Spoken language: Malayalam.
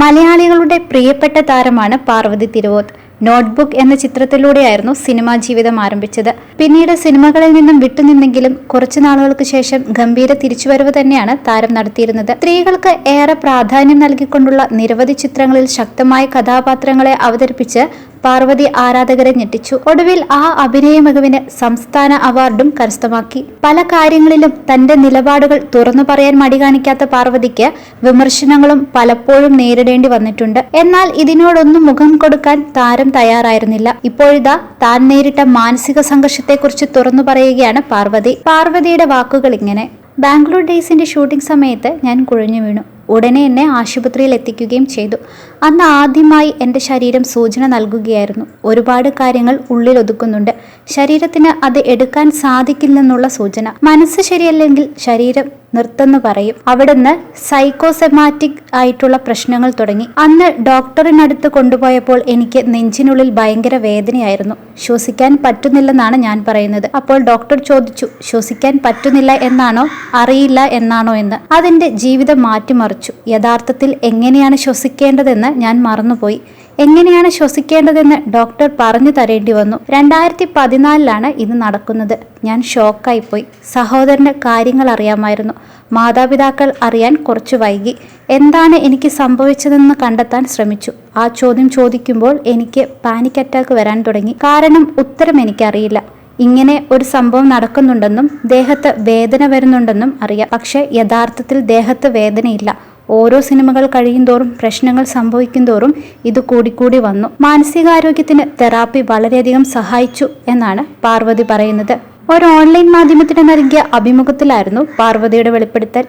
മലയാളികളുടെ പ്രിയപ്പെട്ട താരമാണ് പാർവതി തിരുവോത്ത് നോട്ട്ബുക്ക് എന്ന ചിത്രത്തിലൂടെയായിരുന്നു സിനിമാ ജീവിതം ആരംഭിച്ചത്. പിന്നീട് സിനിമകളിൽ നിന്നും വിട്ടുനിന്നെങ്കിലും കുറച്ചു നാളുകൾക്ക് ശേഷം ഗംഭീര തിരിച്ചുവരവ് തന്നെയാണ് താരം നടത്തിയിരുന്നത്. സ്ത്രീകൾക്ക് ഏറെ പ്രാധാന്യം നൽകിക്കൊണ്ടുള്ള നിരവധി ചിത്രങ്ങളിൽ ശക്തമായ കഥാപാത്രങ്ങളെ അവതരിപ്പിച്ച് പാർവതി ആരാധകരെ ഞെട്ടിച്ചു. ഒടുവിൽ ആ അഭിനയ മികവിന് സംസ്ഥാന അവാർഡും കരസ്ഥമാക്കി. പല കാര്യങ്ങളിലും തന്റെ നിലപാടുകൾ തുറന്നു പറയാൻ മടി കാണിക്കാത്ത പാർവതിക്ക് വിമർശനങ്ങളും പലപ്പോഴും നേരിടേണ്ടി വന്നിട്ടുണ്ട്. എന്നാൽ ഇതിനോടൊന്നും മുഖം കൊടുക്കാൻ താരം തയ്യാറായിരുന്നില്ല. ഇപ്പോഴിതാ താൻ നേരിട്ട മാനസിക സംഘർഷത്തെക്കുറിച്ച് തുറന്നു പറയുകയാണ് പാർവതി. പാർവതിയുടെ വാക്കുകൾ ഇങ്ങനെ ബാംഗ്ലൂർ ഡേയ്സിന്റെ ഷൂട്ടിംഗ് സമയത്ത് ഞാൻ കുഴഞ്ഞു വീണു. ഉടനെ എന്നെ ആശുപത്രിയിൽ എത്തിക്കുകയും ചെയ്തു. അന്ന് ആദ്യമായി എന്റെ ശരീരം സൂചന നൽകുകയായിരുന്നു. ഒരുപാട് കാര്യങ്ങൾ ഉള്ളിൽ ഒതുക്കുന്നുണ്ട്. ശരീരത്തിന് അത് എടുക്കാൻ സാധിക്കില്ലെന്നുള്ള സൂചന. മനസ്സ് ശരിയല്ലെങ്കിൽ ശരീരം നിർത്തുന്നു പറയും. അവിടുന്ന് സൈക്കോസെമാറ്റിക് ആയിട്ടുള്ള പ്രശ്നങ്ങൾ തുടങ്ങി. അന്ന് ഡോക്ടറിനടുത്ത് കൊണ്ടുപോയപ്പോൾ എനിക്ക് നെഞ്ചിനുള്ളിൽ ഭയങ്കര വേദനയായിരുന്നു. ശ്വസിക്കാൻ പറ്റുന്നില്ലെന്നാണ് ഞാൻ പറയുന്നത്. അപ്പോൾ ഡോക്ടർ ചോദിച്ചു ശ്വസിക്കാൻ പറ്റുന്നില്ല എന്നാണോ? അറിയില്ല എന്നാണോ? എന്ന്. അതെന്റെ ജീവിതം മാറ്റിമറിച്ചു. യഥാർത്ഥത്തിൽ എങ്ങനെയാണ് ശ്വസിക്കേണ്ടതെന്ന് ഞാൻ മറന്നുപോയി. എങ്ങനെയാണ് ശ്വസിക്കേണ്ടതെന്ന് ഡോക്ടർ പറഞ്ഞു തരേണ്ടി വന്നു. രണ്ടായിരത്തി പതിനാലിലാണ് ഇത് നടക്കുന്നത്. ഞാൻ ഷോക്കായിപ്പോയി. സഹോദരന് കാര്യങ്ങൾ അറിയാമായിരുന്നു. മാതാപിതാക്കൾ അറിയാൻ കുറച്ചു വൈകി. എന്താണ് എനിക്ക് സംഭവിച്ചതെന്ന് കണ്ടെത്താൻ ശ്രമിച്ചു. ആ ചോദ്യം ചോദിക്കുമ്പോൾ എനിക്ക് പാനിക് അറ്റാക്ക് വരാൻ തുടങ്ങി. കാരണം ഉത്തരം എനിക്കറിയില്ല. ഇങ്ങനെ ഒരു സംഭവം നടക്കുന്നുണ്ടെന്നും ദേഹത്ത് വേദന വരുന്നുണ്ടെന്നും അറിയാം. പക്ഷേ യഥാർത്ഥത്തിൽ ദേഹത്ത് വേദനയില്ല. ഓരോ സിനിമകൾ കഴിയുന്തോറും പ്രശ്നങ്ങൾ സംഭവിക്കുന്തോറും ഇത് കൂടിക്കൂടി വന്നു. മാനസികാരോഗ്യത്തിന് തെറാപ്പി വളരെയധികം സഹായിച്ചു എന്നാണ് പാർവതി പറയുന്നത്. ഒരു ഓൺലൈൻ മാധ്യമത്തിന് നൽകിയ അഭിമുഖത്തിലായിരുന്നു പാർവതിയുടെ വെളിപ്പെടുത്തൽ.